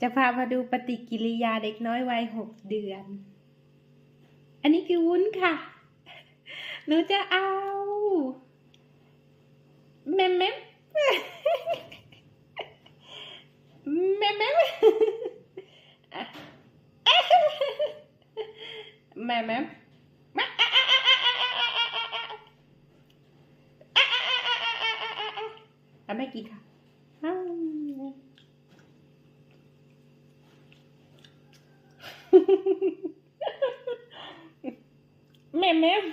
จะพามาดูปฏิกิริยาเด็กน้อยวัยหกเดือน อันนี้คือวุ้นค่ะ หนูจะเอาแมมแมมแมมแมมแมมแมมอะไม่กินค่ะ mềm mềm.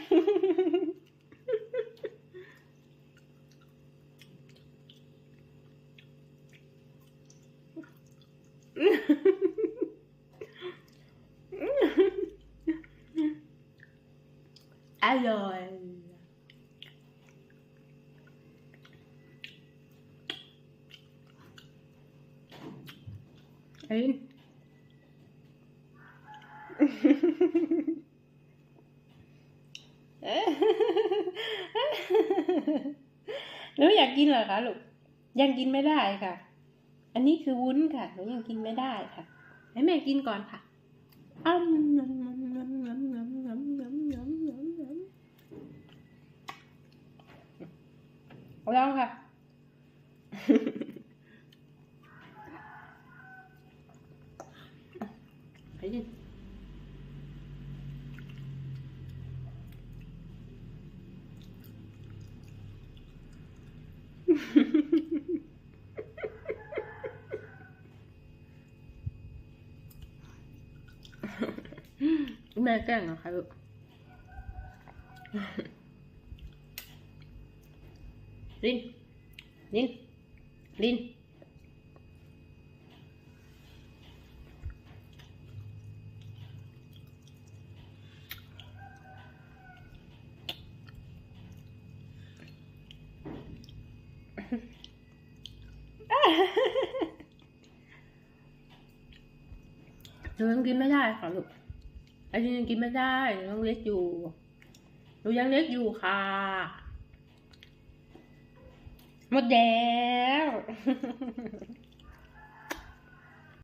À rồi. Ấy หนูอยากกินเหรอคะลูกยังกินไม่ได้ค่ะ อันนี้คือวุ้นค่ะหนูยังกินไม่ได้ค่ะ ให้แม่กินก่อนค่ะอ้ำลองค่ะให้ดิ mẹ cái nào khai được 梅干了，还有。Linh. Linh. Linh. หนูยังกินไม่ได้ค่ะลูกอันนี้ยังกินไม่ได้หนูยังเล็กอยู่ หนูยังเล็กอยู่ค่ะ หมดแล้ว